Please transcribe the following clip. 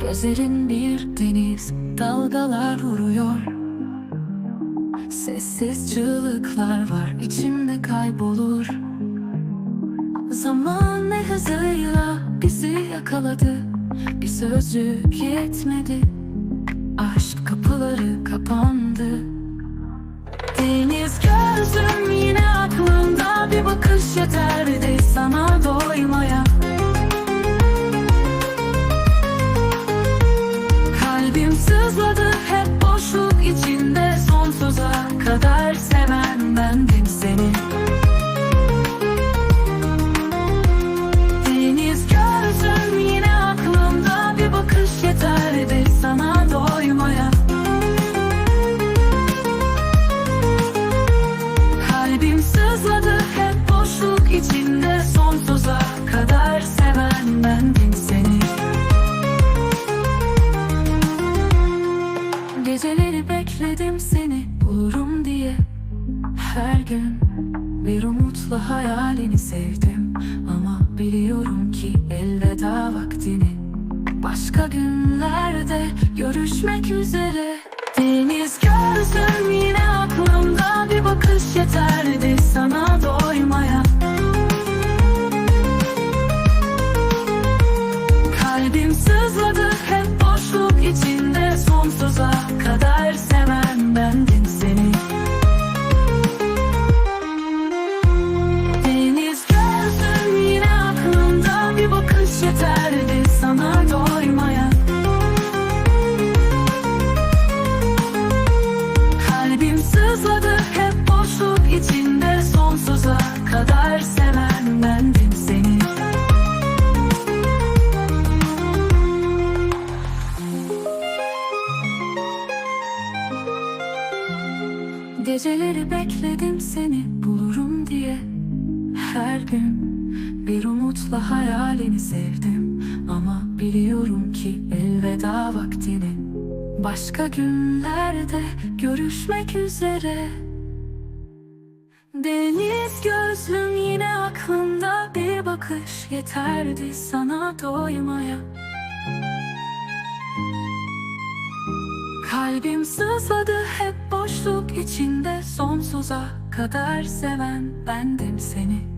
Gözlerin bir deniz dalgalar vuruyor. Sessiz çığlıklar var içimde kaybolur. Zaman ne hızıyla bizi yakaladı Bir sözcük yetmedi. Aşk kapıları kapandı. Deniz gözüm yine aklımda Bir bakış yeterdi kadar seven bendim seni. Deniz gözüm yine aklımda Bir bakış yeterdi sana doymaya. Kalbim sızladı Her gün bir umutla hayalini sevdim. Ama biliyorum ki elveda vaktini Başka günlerde görüşmek üzere. Deniz gözüm yine aklımda Bir bakış yeterdi. Sana doymaya kadar seven bendim seni. Geceleri bekledim seni bulurum diye. Her gün bir umutla hayalini sevdim. Ama biliyorum ki elveda vaktini. Başka günlerde görüşmek üzere Deniz gözlüm yine aklımda. Bir bakış yeterdi sana doymaya. Kalbim sızladı hep boşluk içinde. Sonsuza kadar seven bendim seni